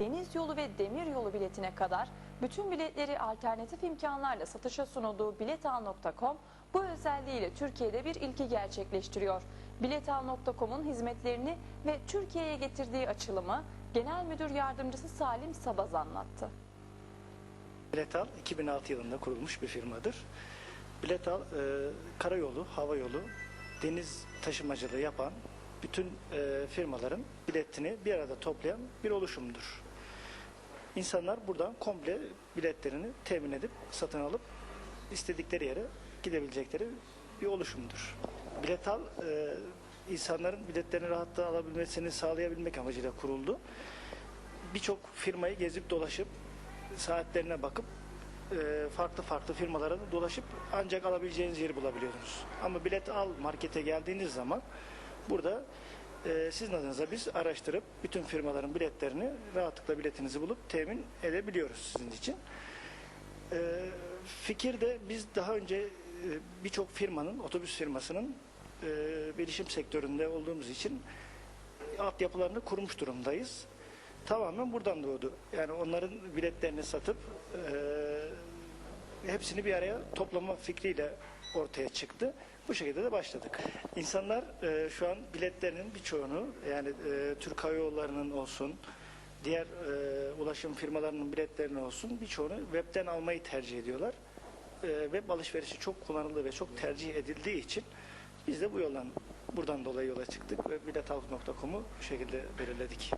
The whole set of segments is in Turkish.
deniz yolu ve demir yolu biletine kadar bütün biletleri alternatif imkanlarla satışa sunulduğu biletal.com bu özelliğiyle Türkiye'de bir ilki gerçekleştiriyor. Biletal.com'un hizmetlerini ve Türkiye'ye getirdiği açılımı Genel Müdür Yardımcısı Salim Sabaz anlattı. Biletal 2006 yılında kurulmuş bir firmadır. Biletal e, karayolu, hava yolu, deniz taşımacılığı yapan bütün e, firmaların biletini bir arada toplayan bir oluşumdur. İnsanlar buradan komple biletlerini temin edip satın alıp istedikleri yere gidebilecekleri bir oluşumdur. Biletal e, insanların biletlerini rahatlıkla alabilmesini sağlayabilmek amacıyla kuruldu. Birçok firmayı gezip dolaşıp saatlerine bakıp e, farklı farklı firmalara dolaşıp ancak alabileceğiniz yeri bulabiliyorsunuz. Ama bilet al markete geldiğiniz zaman burada e, sizin adınıza biz araştırıp bütün firmaların biletlerini rahatlıkla biletinizi bulup temin edebiliyoruz sizin için. E, fikir de biz daha önce e, birçok firmanın, otobüs firmasının e, bilişim sektöründe olduğumuz için altyapılarını kurmuş durumdayız. Tamamen buradan doğdu. Yani onların biletlerini satıp e, hepsini bir araya toplama fikriyle ortaya çıktı. Bu şekilde de başladık. İnsanlar e, şu an biletlerinin birçoğunu yani e, Türk Hava Yolları'nın olsun, diğer e, ulaşım firmalarının biletlerini olsun birçoğunu webten almayı tercih ediyorlar. E, web alışverişi çok kullanıldığı ve çok tercih edildiği için biz de bu yoldan buradan dolayı yola çıktık ve biletavuk.com'u bu şekilde belirledik.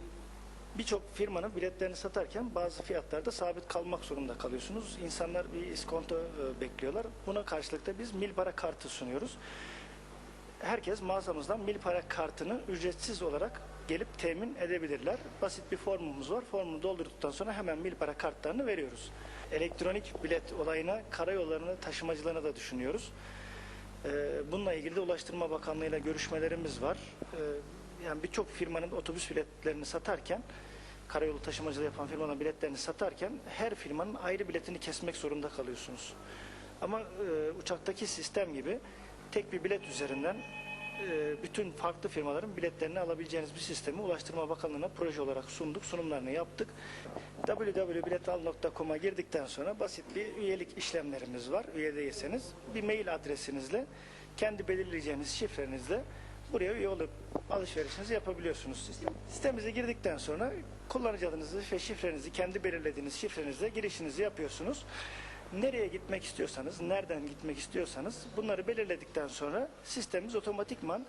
Birçok firmanın biletlerini satarken bazı fiyatlarda sabit kalmak zorunda kalıyorsunuz. İnsanlar bir iskonto e, bekliyorlar. Buna karşılık da biz mil para kartı sunuyoruz. Herkes mağazamızdan mil para kartını ücretsiz olarak gelip temin edebilirler. Basit bir formumuz var. Formu doldurduktan sonra hemen mil para kartlarını veriyoruz. Elektronik bilet olayına karayollarını taşımacılarına da düşünüyoruz. Ee, Bununla ilgili de Ulaştırma Bakanlığı ile görüşmelerimiz var. Yani birçok firmanın otobüs biletlerini satarken, karayolu taşımacılığı yapan firmanın biletlerini satarken her firmanın ayrı biletini kesmek zorunda kalıyorsunuz. Ama e, uçaktaki sistem gibi tek bir bilet üzerinden e, bütün farklı firmaların biletlerini alabileceğiniz bir sistemi Ulaştırma Bakanlığı'na proje olarak sunduk, sunumlarını yaptık. www.biletal.com'a girdikten sonra basit bir üyelik işlemlerimiz var. Üye değilseniz bir mail adresinizle kendi belirleyeceğiniz şifrenizle buraya üye olup alışverişinizi yapabiliyorsunuz. Sitemize girdikten sonra kullanıcı adınızı ve şifrenizi kendi belirlediğiniz şifrenizle girişinizi yapıyorsunuz. Nereye gitmek istiyorsanız, nereden gitmek istiyorsanız bunları belirledikten sonra sistemimiz otomatikman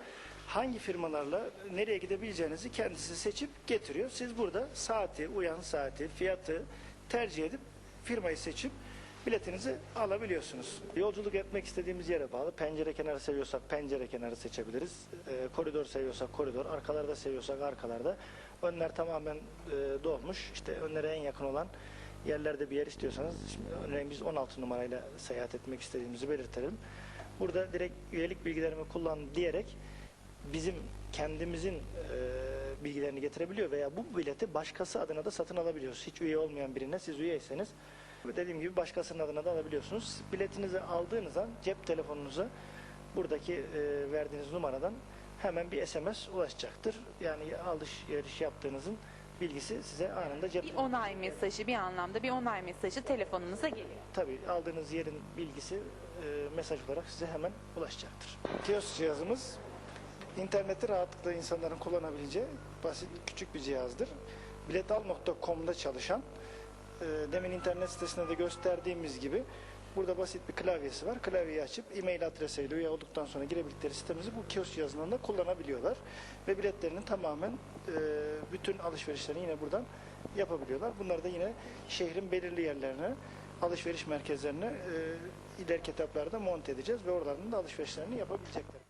hangi firmalarla nereye gidebileceğinizi kendisi seçip getiriyor. Siz burada saati, uyan saati, fiyatı tercih edip firmayı seçip biletinizi alabiliyorsunuz. Yolculuk etmek istediğimiz yere bağlı. Pencere kenarı seviyorsak pencere kenarı seçebiliriz. Ee, koridor seviyorsak koridor, arkalarda seviyorsak arkalarda. Önler tamamen e, dolmuş. İşte önlere en yakın olan yerlerde bir yer istiyorsanız, şimdi örneğin biz 16 numarayla seyahat etmek istediğimizi belirtelim. Burada direkt üyelik bilgilerimi kullan diyerek bizim kendimizin e, bilgilerini getirebiliyor veya bu bileti başkası adına da satın alabiliyoruz. Hiç üye olmayan birine siz üyeyseniz dediğim gibi başkasının adına da alabiliyorsunuz. Biletinizi aldığınız an cep telefonunuza buradaki e, verdiğiniz numaradan hemen bir SMS ulaşacaktır. Yani alışveriş yaptığınızın bilgisi size anında cep Bir onay mesajı bir anlamda bir onay mesajı telefonunuza geliyor. Tabii aldığınız yerin bilgisi e, mesaj olarak size hemen ulaşacaktır. Kiosk cihazımız interneti rahatlıkla insanların kullanabileceği basit küçük bir cihazdır. Biletal.com'da çalışan e, demin internet sitesinde de gösterdiğimiz gibi burada basit bir klavyesi var. Klavyeyi açıp e-mail adresiyle üye olduktan sonra girebildikleri sistemimizi bu kiosk cihazından da kullanabiliyorlar. Ve biletlerinin tamamen e, bütün alışverişlerini yine buradan yapabiliyorlar. Bunları da yine şehrin belirli yerlerine alışveriş merkezlerine e, ileriki etaplarda monte edeceğiz ve oralardan da alışverişlerini yapabilecekler.